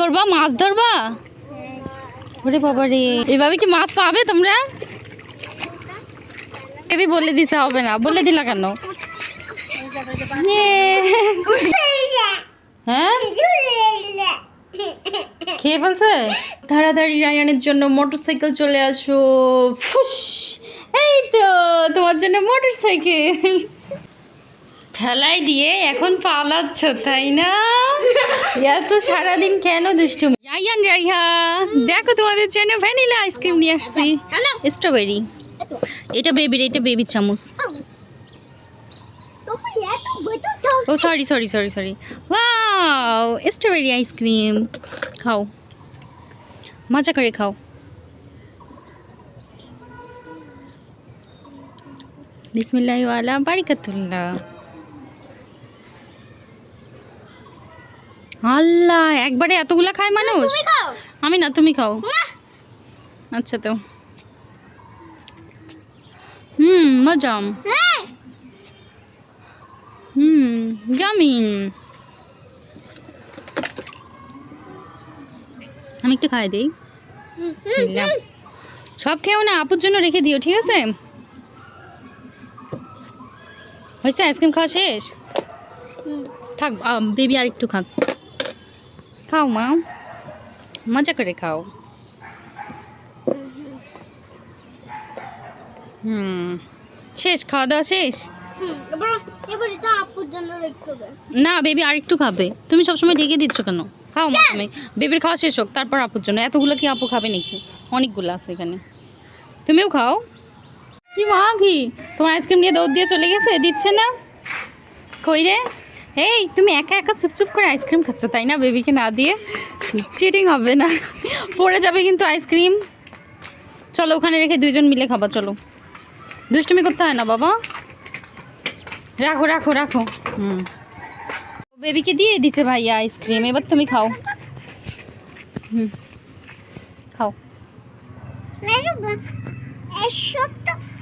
করবা? মাছ ধরবা? ওরে বাবা রে এভাবে কি মাছ পাবে তোমরা? এবি বলে দিছে, হবে না। বলে দিলা কেন। হ্যাঁ? খেয়ে ফেলছে? তাড়াতাড়ি রায়ানের জন্য মোটরসাইকেল চলে আসো। ফুস! এই তো, তোমার জন্য মোটরসাইকেল। ঠেলাই দিয়ে এখন পালাচ্ছ, তাই না? এত সারাদিন কেন দুষ্টুমি? রায়ান রাইহা দেখো তোমাদের জন্য ভ্যানিলা আইসক্রিম নিয়ে আসছি। স্ট্রবেরি। এটা বেবির এটা বেবি চামচ। ও sorry sorry sorry sorry wow strawberry ice cream. খাও। মজা করে খাও। বিসমিল্লাহ ওয়ালা বারিকাতুল্লাহ। আল্লাহ একবারে এতগুলা খায় মানুষ? আমি না তুমি খাও। আচ্ছা তো। হুম মজাম। হুম জামিন আমি একটু খাই দিই। সব খেও না আপুর জন্য রেখে দিও ঠিক আছে? হয়েছে আইসক্রিম খাওয়া শেষ? থাক বেবি আর একটু খাক। খাও মা। মজা করে খাও। হুম। শেষ খাওয়া দাওয়া শেষ? না বেবি আর একটু খাবে। তুমি সবসময় ঢেকে দিচ্ছ কেন? খাও মা তুমি। বেবির খাওয়া শেষ হোক তারপর আপুর জন্য। এতগুলো কি আপু খাবে নাকি? অনেকগুলো আছে এখানে। তুমিও খাও। কি মা কি? তোমার আইসক্রিম নিয়ে দৌড় দিয়ে চলে গেছে? দিচ্ছে না? কই রে? এই তুমি একা একা চুপচুপ করে আইসক্রিম খাচ্ছ তাই না বেবিকে না দিয়ে? চিটিং হবে না। পড়ে যাবে কিন্তু আইসক্রিম। চলো ওখানে রেখে দুইজন মিলে খাবা চলো। দুষ্টুমি করতে হয় না বাবা। রাখো রাখো রাখো। হুম। বেবিকে দিয়ে দিছে ভাইয়া আইসক্রিম এবার তুমি খাও। হুম। খাও।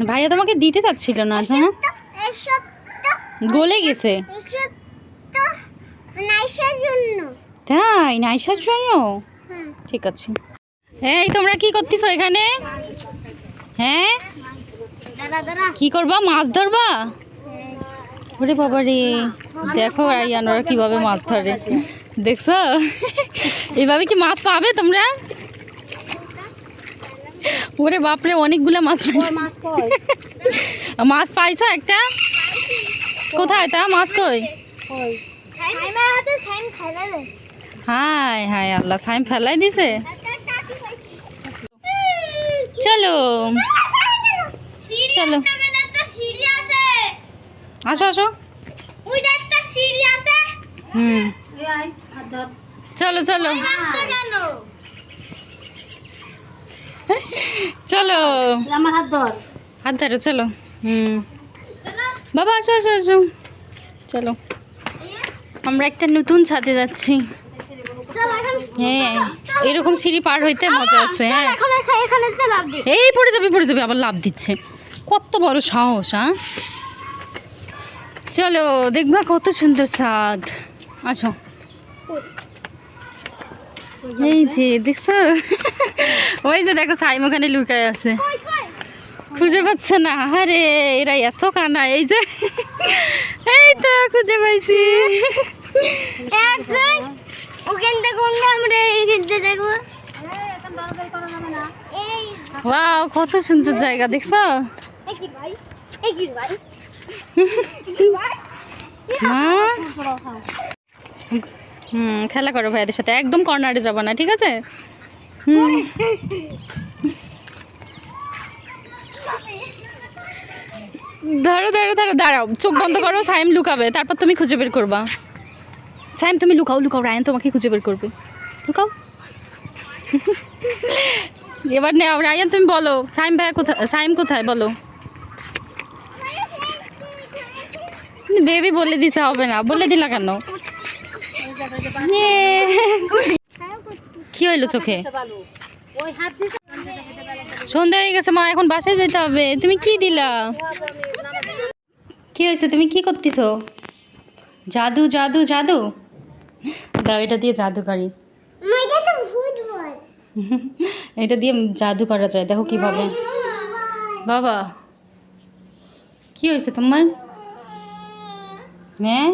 ভাইয়া তোমাকে দিতে চাচ্ছিল না হ্যাঁ? গলে গেছে। তাই? নাইসার জন্য? ঠিক আছে। এই তোমরা কি করতেছো এখানে? হ্যাঁ? কি করবা? মাছ ধরবা? ওরে বাবা রে। দেখো রাইয়ান ওরা কীভাবে মাছ ধরে। দেখছ? এভাবে কি মাছ পাবে তোমরা? ওরে বাপরে অনেকগুলা মাছ পাইছো। মাছ পাইছো একটা? কোথায় তা? মাছ কই? হাই হাই আল্লাহ সাইম ফেলাই দিছে। চলো। চলো। আসো। আসো হুম। চলো চলো। চলো। আমার হাত ধর। হাত ধরো চলো। হুম। বাবা আসো আসো আসো। চলো। আমরা একটা নতুন ছাদে যাচ্ছি। হ্যাঁ এরকম সিঁড়ি পার হইতে মজা আছে হ্যাঁ। এই পড়ে যাবে পড়ে যাবে আবার লাভ দিচ্ছে। কত বড় সাহস হ্যাঁ? চলো দেখবা কত সুন্দর ছাদ। আসো। এই যে দেখছ? ওই যে দেখো সাইম ওখানে লুকায় আছে। খুঁজে পাচ্ছে না। আরে এরা এত কানা এই যে। এই তো খুঁজে পাইছি। ওয়াও কত সুন্দর জায়গা দেখছ? হুম খেলা করো ভাইয়াদের সাথে একদম কর্নারে যাব না ঠিক আছে? হুম। ধরো ধরো ধরো দাঁড়াও চোখ বন্ধ করো সাইম লুকাবে তারপর তুমি খুঁজে বের করবা। সাইম, তুমি লুকাও লুকাও, রায়ন তোমাকে খুঁজে বের করবে। লুকাও। এবার নে রায়ান, তুমি বলো, সাইম ভাইয়া কোথায়, সাইম কোথায়, বলো। বেবি বলে দিছে, হবে না, বলে দিলা কেন? ইয়ে। কি হইল চোখে? সন্ধ্যা হয়ে গেছে, মা, এখন বাসায় যেতে হবে। তুমি কি দিলা? কি হয়েছে, তুমি কি করতেছো? জাদু জাদু জাদু? দাও এটা দিয়ে জাদু করি মইটা এটা দিয়ে জাদু করা যায় দেখো কীভাবে। বাবা কি হয়েছে তোমার? হ্যাঁ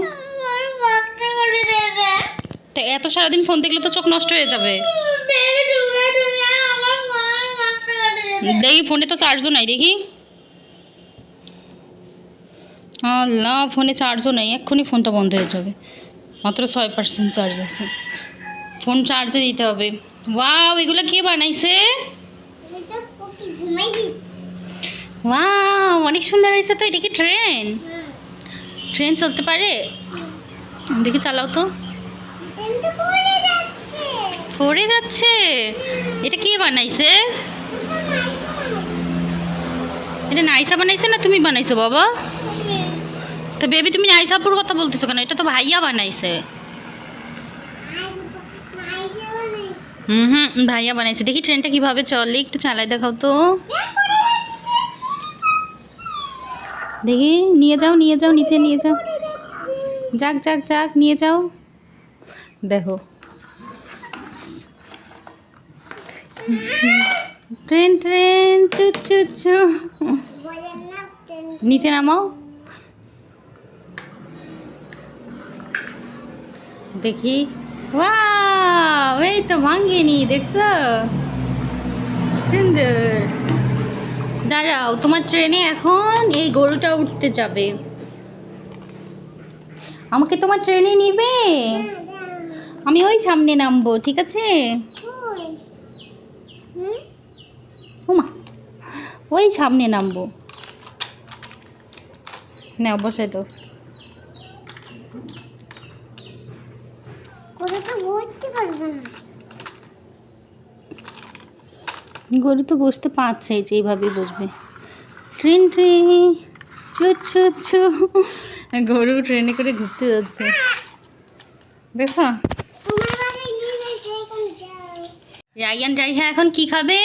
তা এত সারাদিন ফোন দেখলে তো চোখ নষ্ট হয়ে যাবে। দেখি ফোনে তো চার্জও নাই দেখি। আল্লাহ ফোনে চার্জও নাই এক্ষুনি ফোনটা বন্ধ হয়ে যাবে। মাত্র ছয় পার্সেন্ট চার্জ আছে। ফোন চার্জে দিতে হবে। ওয়াও এগুলো কে বানাইছে? ওয়াও অনেক সুন্দর হয়েছে তো, এটা কি ট্রেন ট্রেন চলতে পারে? দেখি চালাও তো। পড়ে যাচ্ছে। এটা কে বানাইছে? এটা নাইসা বানাইছে না তুমি বানাইছো, বাবা? তো বেবি তুমি নাইসাপুর কথা বলতেছো কেন? এটা তো ভাইয়া বানাইছে। হুম হুম ভাইয়া বানাইছে। দেখি ট্রেনটা কীভাবে চলে একটু চালাই দেখাও তো। দেখি নিয়ে যাও নিয়ে যাও নিচে নিয়ে যাও। যাক যাক যাক নিয়ে যাও। দেখো। ট্রেন ট্রেন চু চু চু নিচে নামাও। দেখি। এই তো ভাঙ্গেনি, দেখছ? সুন্দর। দাঁড়াও, তোমার ট্রেনে এখন এই গরুটা উঠতে যাবে। আমাকে তোমার ট্রেনে নিবে? আমি ওই সামনে নামবো, ঠিক আছে? ওই সামনে নামবো। না বসে তো বুঝতে পারব না। গরু তো বসতে পারছে যে এইভাবেই বসবে। ট্রেন ট্রেন চু চু চু গরু ট্রেনে করে ঘুরতে যাচ্ছে। দেখো। রায়ান রাইহা এখন কি খাবে?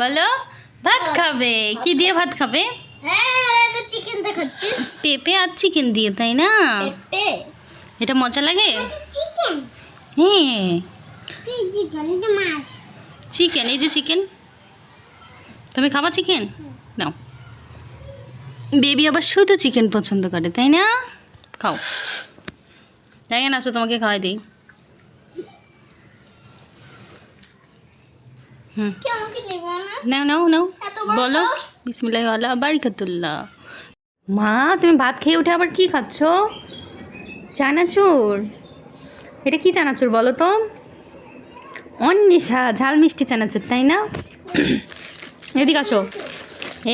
বলো ভাত খাবে। কি দিয়ে ভাত খাবে? হ্যাঁ তো পেঁপে আর চিকেন দিয়ে তাই না? এটা মজা লাগে? হ্যাঁ। চিকেন এই যে চিকেন তুমি খাবা চিকেন নাও। বেবি আবার শুধু চিকেন পছন্দ করে, তাই না? খাও। দেখেন আসো তোমাকে খাওয়াই দিই। হুম। নাও নাও নাও। বলো? বিসমিল্লাহ আল্লাহ বারিকাতুল্লাহ। মা, তুমি ভাত খেয়ে উঠে আবার কি খাচ্ছ? চানাচুর। এটা কি চানাচুর বলো তো? অন্বেষা ঝাল মিষ্টি চানাচুর তাই না? এদিকে আসো।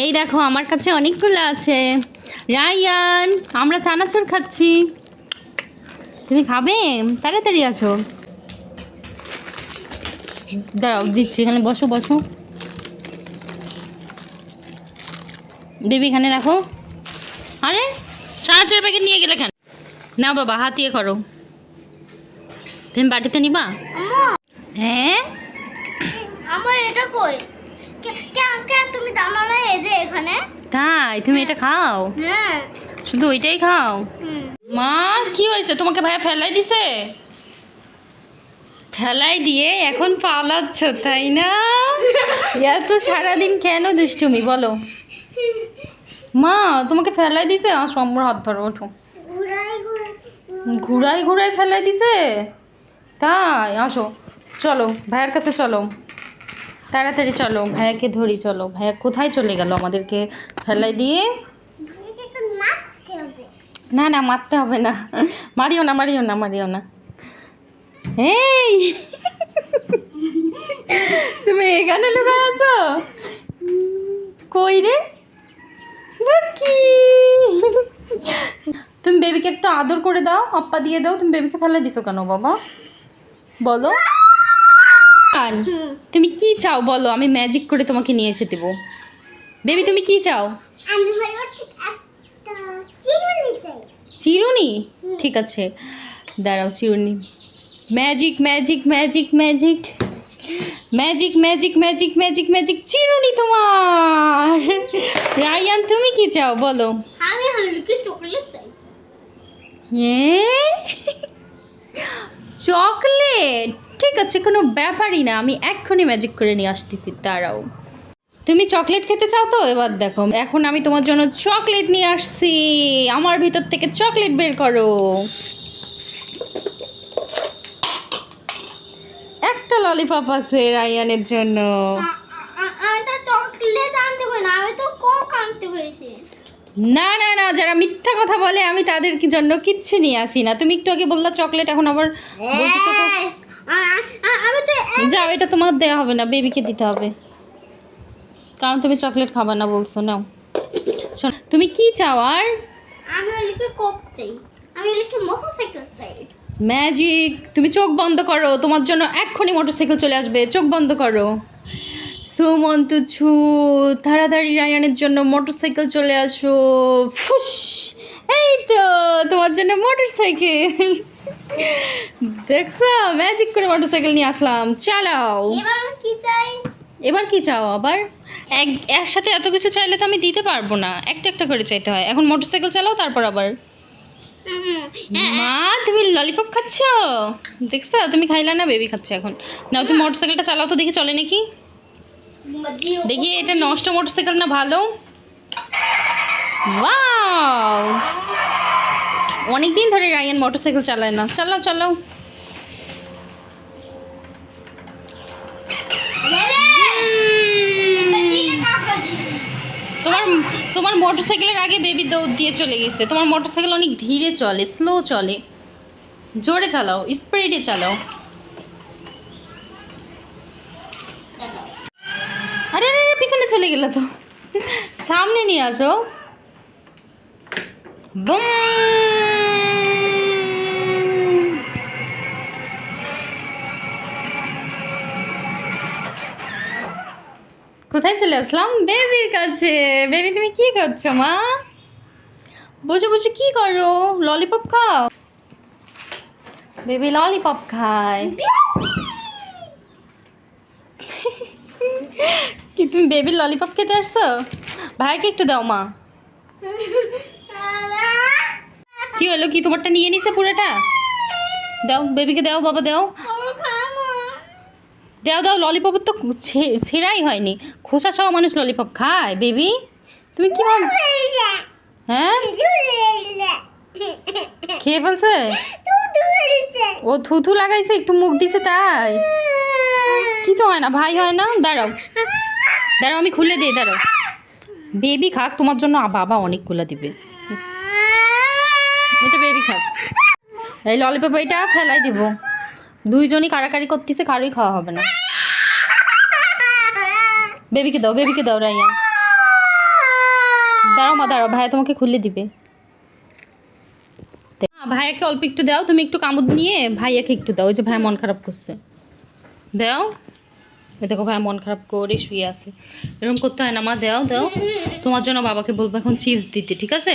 এই দেখো আমার কাছে অনেকগুলো আছে। রায়ান আমরা চানাচুর খাচ্ছি। তুমি খাবে? তাড়াতাড়ি আছো দাঁড়াও দিচ্ছি এখানে বসো বসো। বেবি এখানে রাখো। আরে চানাচুরের প্যাকেট নিয়ে গেলে কেন? না বাবা হাতিয়ে করো। তুমি বাটিতে নিবা? হ্যাঁ? আমার এটা কই? কেন কেন তুমি জানো না এই যে এখানে? তাই তুমি এটা খাও? হ্যাঁ। শুধু ওইটাই খাও? মা কি হয়েছে? তোমাকে ভাইয়া ফেলাই দিছে? ফেলাই দিয়ে এখন পালাচ্ছ তাই না? এত সারাদিন কেন দুষ্টুমি বলো। মা তোমাকে ফেলাই দিছে? আর সম্র হাত ধরো ওঠো। ঘুরাই ঘুরাই ফেলাই দিছে? তাই? আসো। চলো, ভাইয়ের কাছে চলো। তাড়াতাড়ি চলো, ভাইয়াকে ধরি, চলো। ভাইয়া কোথায় চলে গেল আমাদেরকে ফেলাই দিয়ে? না না, মারতে হবে না। মারিও না মারিও না মারিও না। এই! তুমি এখানে লুকা আছো? কই রে? তুমি বেবিকে একটু আদর করে দাও, আপ্পা দিয়ে দাও। তুমি বেবিকে ফেলে দিছো কেন, বাবা? বলো। তুমি কি চাও বলো? আমি ম্যাজিক করে তোমাকে নিয়ে এসে দেবো। বেবি তুমি কি চাও? আমি হলো ঠিক একটা চিরুনি ঠিক আছে। দাঁড়াও চিরুনি। Magic magic magic magic magic magic magic magic magic চিরুনি তোমার। রায়ান তুমি কি চাও? বলো। আমি হালকা চকলেট চাই। চকলেট? ঠিক আছে, কোনো ব্যাপারই না, আমি এক্ষুনি ম্যাজিক করে নিয়ে আসতেছি, দাঁড়াও। তুমি চকলেট খেতে চাও তো? এবার দেখো, এখন আমি তোমার জন্য চকলেট নিয়ে আসছি। আমার ভিতর থেকে চকলেট বের করো। একটা ললিপপ আছে রায়ানের জন্য। আমি তো কোক আনতে কইছি না না না যারা মিথ্যা কথা বলে আমি তাদের কি জন্য কিচ্ছু নিয়ে আসি না। তুমি একটু আগে বললা চকলেট এখন আবার যাও এটা তোমার দেওয়া হবে না বেবিকে দিতে হবে। কারণ তুমি চকলেট খাবে না বলছো নাও। শোনো, তুমি কি চাও আর? আমি লিখে কোক চাই? আমি লিখে মোটরসাইকেল চাই? ম্যাজিক তুমি চোখ বন্ধ করো তোমার জন্য এক্ষুনি মোটরসাইকেল চলে আসবে চোখ বন্ধ করো। সুমন্ত ছু তাড়াতাড়ি রায়ানের জন্য মোটরসাইকেল চলে আসো। ফুস! এই তো তোমার জন্য মোটরসাইকেল দেখছ? ম্যাজিক করে মোটরসাইকেল নিয়ে আসলাম। চালাও। এবার কি এবার কি চাও আবার? এক একসাথে এত কিছু চাইলে তো আমি দিতে পারব না। একটা একটা করে চাইতে হয়। এখন মোটরসাইকেল চালাও তারপর আবার। মা তুমি ললিপপ খাচ্ছ? দেখছ? তুমি খাইলা না? বেবি খাচ্ছে এখন। নাও তুমি মোটরসাইকেলটা চালাও তো দেখি চলে নাকি। দেখি এটা নষ্ট মোটরসাইকেল না ভালো? ওয়াও! অনেক দিন ধরে রায়ান মোটরসাইকেল চালায় না। চালাও চলো তোমার তোমার মোটরসাইকেলের আগে বেবি দৌড় দিয়ে চলে গেছে। তোমার মোটরসাইকেল অনেক ধীরে চলে স্লো চলে। জোরে চালাও স্পিডে চালাও আরে আরে আরে, পিছনে চলে গেলে তো। সামনে নিয়ে আসো। কোথায় চলে আসলাম? বেবির কাছে। বেবি, তুমি কি করছ মা? বসে বসে কি করো? ললিপপ খাও? বেবি, ললিপপ খায়। কি তুমি বেবির ললিপপ খেতে আসছো? ভাইকে একটু দাও মা। কি হলো কি তোমারটা নিয়ে নিছে পুরোটা? দাও বেবিকে দাও, বাবা দাও। দাও দাও ললিপপ তো ছেঁড়াই হয়নি। খোসা সহ মানুষ ললিপপ খায় বেবি তুমি কি ভাব হ্যাঁ? খেয়ে ফেলছে? ও থুথু লাগাইছে, একটু মুখ দিছে তাই। কিছু হয় না, ভাই হয় না? দাঁড়াও। দাঁড়াও, আমি খুলে দিই, দাঁড়াও। বেবি খাক, তোমার জন্য বাবা অনেকগুলো দিবে। এটা বেবি খাক। এই ললিপপ এটা ফেলাই দিব। দুইজনই কারাকারি করতেছে, কারোই খাওয়া হবে না। বেবিকে দাও বেবিকে দাও, রাইয়া। দাঁড়াও মা, দাঁড়াও, ভাইয়া তোমাকে খুলে দিবে। ভাইয়াকে অল্প একটু দাও, তুমি একটু কামড় নিয়ে ভাইয়াকে একটু দাও, ওই যে ভাইয়া মন খারাপ করছে। দাও। দেখো ভাইয়া মন খারাপ করে শুয়ে আছে। এরকম করতে হয় না, মা, দাও দাও। তোমার জন্য বাবাকে বলব এখন চিপস দিতে, ঠিক আছে?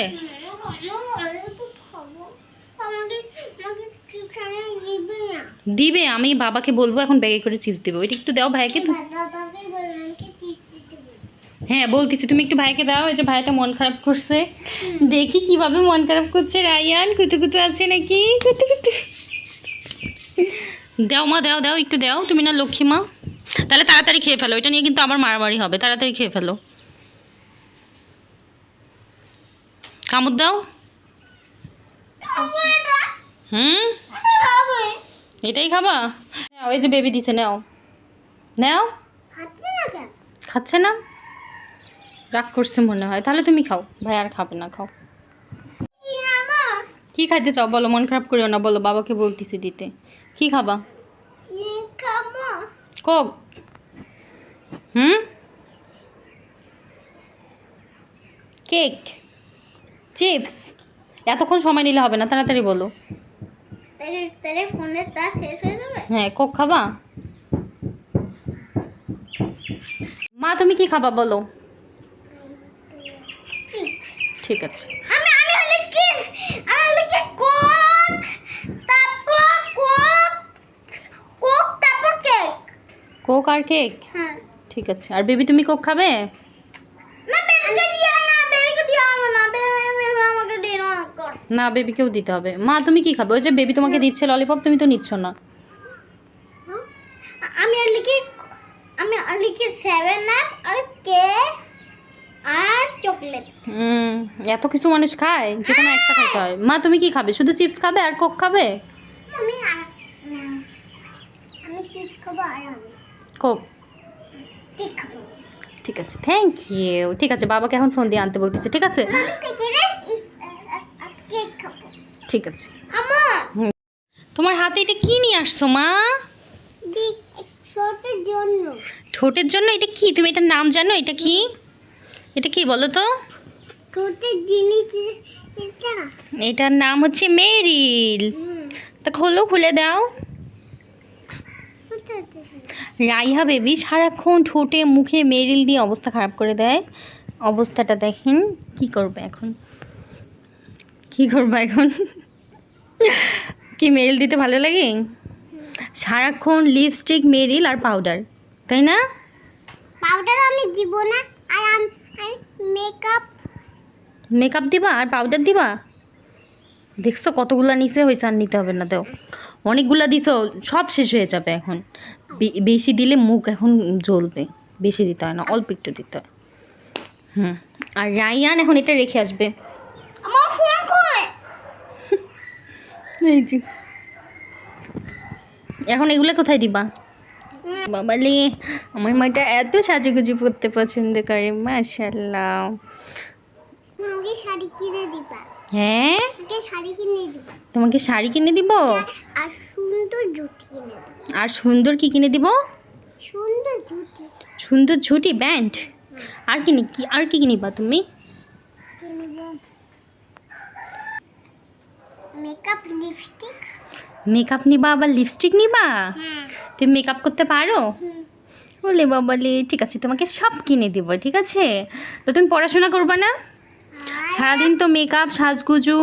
দিবে, আমি বাবাকে বলব এখন ব্যাগে করে চিপস দিবে। ওইটা একটু দাও ভাইকে হ্যাঁ বলতেছি, তুমি একটু ভাইকে দাও, এই যে ভাইটা মন খারাপ করছে। দেখি কীভাবে মন খারাপ করছে, রায়ান। কুতু কুতু আছে নাকি? কুতু কুতু। দাও, মা, দাও দাও, একটু দাও। তুমি না লক্ষ্মী মা। তাহলে তাড়াতাড়ি খেয়ে ফেলো এটা নিয়ে কিন্তু আবার মারামারি হবে তাড়াতাড়ি খেয়ে ফেলো। কামড় দাও। হুম? এটাই খাবা? নাও এই যে বেবি দিছে নাও। নাও? খাচ্ছে না? রাগ করছে মনে হয়। তাহলে তুমি খাও। ভাই আর খাবে না খাও। কি খাইতে চাও? বলো মন খারাপ করিও না। বলো বাবাকে বলতেছি দিতে। কি খাবা? কোক। হুম? কেক। চিপস। এতক্ষণ সময় নিলে হবে না তাড়াতাড়ি বলো। ফোনে তার শেষ হয়ে যাবে? হ্যাঁ কোক খাবা? মা তুমি কি খাবা বলো? ঠিক। আছে। আমি আমি হলে কি আমি হলে কি কোক তারপর কোক কোক তারপর কেক কোক আর কেক? হ্যাঁ। ঠিক আছে। আর বেবি তুমি কোক খাবে? না বেবিকে দিও না বেবিকে দিও না বেবি আমাকে দিও না কর। না বেবিকেও দিতে হবে। মা তুমি কি খাবে? ওই যে বেবি তোমাকে দিচ্ছে ললিপপ তুমি তো নিচ্ছ না। হ্যাঁ? আমি আর লিখি আমি আর লিখি সেভেন আপ আর কে আর চকলেট হুম এত কিছু মানুষ খায় যে কোনো একটা খেতে হয়। মা তুমি কি খাবে? শুধু চিপস খাবে আর কোক খাবে? আমি আমি চিপস খাব আর খাব ঠিক। আছে থ্যাংক ইউ ঠিক আছে বাবাকে এখন ফোন দিয়ে আনতে বলতেছে ঠিক আছে? ঠিক আছে। তোমার হাতে এটা কি নিয়ে আসছো মা? ঠোঁটের জন্য। এটা কি? তুমি এটার নাম জানো? এটা কি? এটা কি বলো তো? এটার নাম হচ্ছে মেরিল। তা খোলো খুলে দাও। রাইহা বেবি সারাক্ষণ ঠোঁটে মুখে মেরিল দিয়ে অবস্থা খারাপ করে দেয়। অবস্থাটা দেখেন কি করবে এখন? কি করবে এখন? কি মেরিল দিতে ভালো লাগে? সারাক্ষণ লিপস্টিক মেরিল আর পাউডার তাই না? পাউডার আমি দিব না আর মেকআপ মেকআপ দিবা আর পাউডার দিবা? দেখছ কতগুলা নিচে হয়েছে আর নিতে হবে না তো অনেকগুলা দিছো সব শেষ হয়ে যাবে এখন। বেশি দিলে মুখ এখন জ্বলবে বেশি দিতে হয় না অল্প একটু দিতে হয়। হুম আর রায়ান এখন এটা রেখে আসবে। এই যে। এখন এগুলো কোথায় দিবা? বাবালে আমার মাটা এত সাজুগুজু পরতে পছন্দ করে মাশাল্লাহ শাড়ি কিনে দিবা। হ্যাঁ? কিনে তোমাকে শাড়ি কিনে দিব? আর সুন্দর জুটি কিনে দিবা। আর সুন্দর কি কিনে দিব? সুন্দর ঝুটি ব্যান্ড আর কি নি- কি আর কি কিনিবা তুমি? Makeup lipstick. মেকআপ নিবা আবার লিপস্টিক নিবা? হ্যাঁ। তুমি মেকআপ করতে পারো। বলে বাবালে ঠিক আছে তোমাকে সব কিনে দিব ঠিক আছে? তো তুমি পড়াশোনা করবা না? আর সারাদিন তো মেকআপ সাজগুজু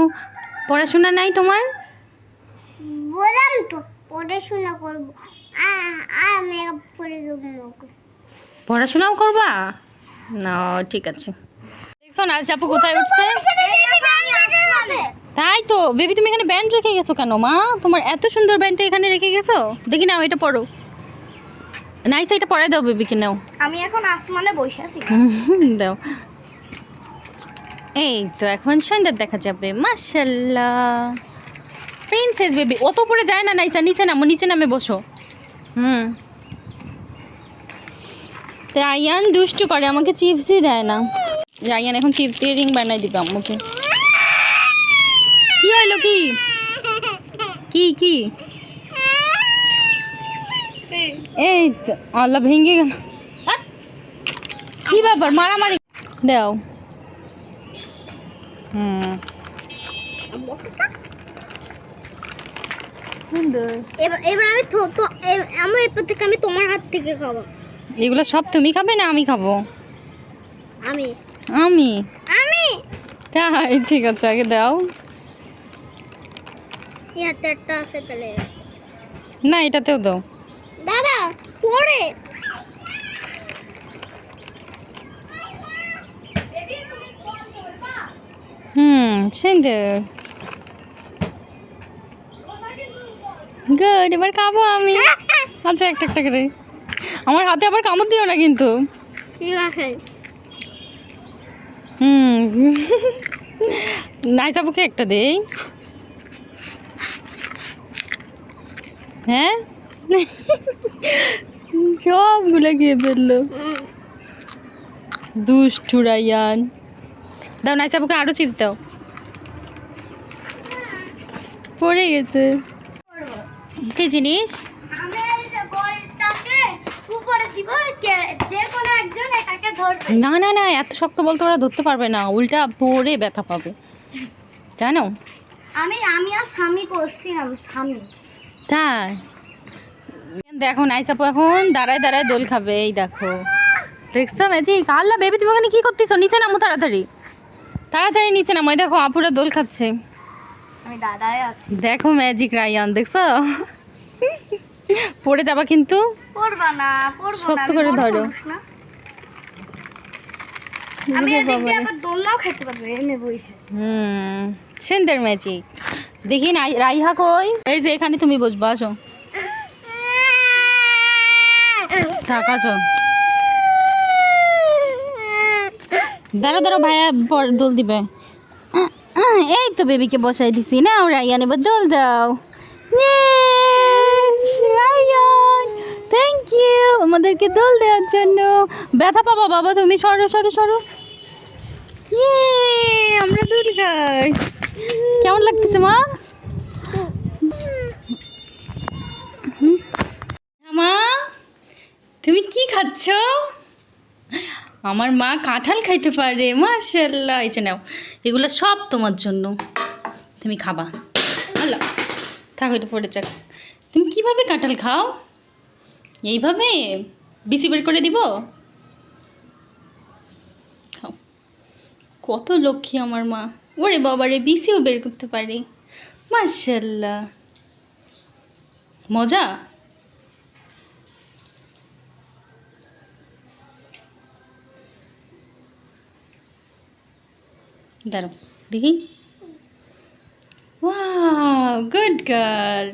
পড়াশোনা নাই তোমার? বললাম তো পড়াশোনা করব। আর মেকআপ করে দেবো পড়াশোনাও করবা? না ঠিক আছে। দেখছ না আজ আপু কোথায় উঠছে? তাই তো বেবি তুমি এখানে ব্যান্ড রেখে গেছো কেন মা? তোমার এত সুন্দর ব্যান্ডটা এখানে রেখে গেছো? দেখি নাও এটা পড়ো। নাইস এটা পড়াই দাও বেবিকে নাও। আমি এখন আসমানে বসে আছি। দাও। এই তো এখন সুন্দর দেখা যাবে মাশাল্লাহ প্রিন্সেস বেবি অত উপরে যায় না, নাইসা, নিচে নামো, নিচে নামে বসো। হুম। তো রায়ান দুষ্টু করে, আমাকে চিপসই দেয় না। রায়ান এখন চিপস দিয়ে রিং বানাই দিবে আম্মুকে কি হলো কি? কি কি? এই আল্লাহ ভেঙে গেল। কি ব্যাপার, মারামারি? দাও। এবার এবার আমি এরপর থেকে আমি তোমার হাত থেকে খাব। এগুলো সব তুমি খাবে না আমি খাব? আমি। আমি? আমি? তাই ঠিক আছে আগে দাও। না এটাতেও দাও। দাদা পড়ে হুম সুন্দর গুড এবার খাব আমি আচ্ছা একটা একটা করে আমার হাতে আবার কামড় দিও না কিন্তু হুম নাইসাবুকে একটা দেই হ্যাঁ সবগুলো খেয়ে ফেলল দুষ্টু দাও নাইসাবুকে আরও চিপস দাও। পড়ে গেছে। কি জিনিস? না না না এত শক্ত বলতে ওরা ধরতে পারবে না। উল্টা পড়ে ব্যথা পাবে। জানো? আমি আমি আর স্বামী করছিলাম স্বামী। তাই? দেখো নাইসাপু এখন দাঁড়ায় দাঁড়ায় দোল খাবে। এই দেখো। দেখছ ম্যাজিক আল্লাহ বেবি তুমি ওখানে কি করতেছো? নিচে নামো তাড়াতাড়ি। তাড়াতাড়ি নিচে নামো এই দেখো আপুরা দোল খাচ্ছে। আমি দাদাই আছি। দেখো ম্যাজিক রায়ান দেখছ? পড়ে যাবা কিন্তু। পড়বা না পড়ব না শক্ত করে ধরো। আমি এদিক। আবার দোলনাও খেতে পারব এনে বসে হুম সুন্দর ম্যাজিক দেখি নাই রাইহা কই? এই যে এখানে তুমি বসবা আসো। থাক আসো দাঁড়ো দাঁড়ো ভাইয়া দোল দিবে। এই তো বেবিকে বসাই দিছি। না, ওরা রায়ান এবার দোল দাও। থ্যাংক ইউ আমাদেরকে দোল দেওয়ার জন্য। ব্যথা পাবা বাবা তুমি, সরো সরো সরো। ইয়ে আমরা দোল খাই কেমন লাগতেছে মা? মা, তুমি কি খাচ্ছ? আমার মা কাঁঠাল খাইতে পারে মাশাল্লাহ এই যে নাও, এগুলো সব তোমার জন্য। তুমি খাবা। আল্লাহ থাক ওইটা পড়ে যাক। তুমি কীভাবে কাঁঠাল খাও? এইভাবে? বিসি বের করে দিব? খাও। কত লক্ষ্মী আমার মা। ওরে বাবারে বিসিও বের করতে পারে। মাশাল্লাহ মজা? দাঁড়াও, দেখি। ওয়াও গুড গার্ল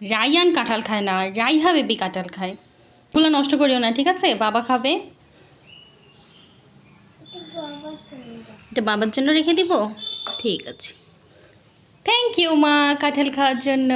রায়ান কাঁঠাল খায় না, রাইহা বেবি কাঁঠাল খায়। এগুলো নষ্ট করিও না, ঠিক আছে? বাবা খাবে। এটা বাবার জন্য রেখে দিব? ঠিক আছে। থ্যাংক ইউ মা, কাঁঠাল খাওয়ার জন্য।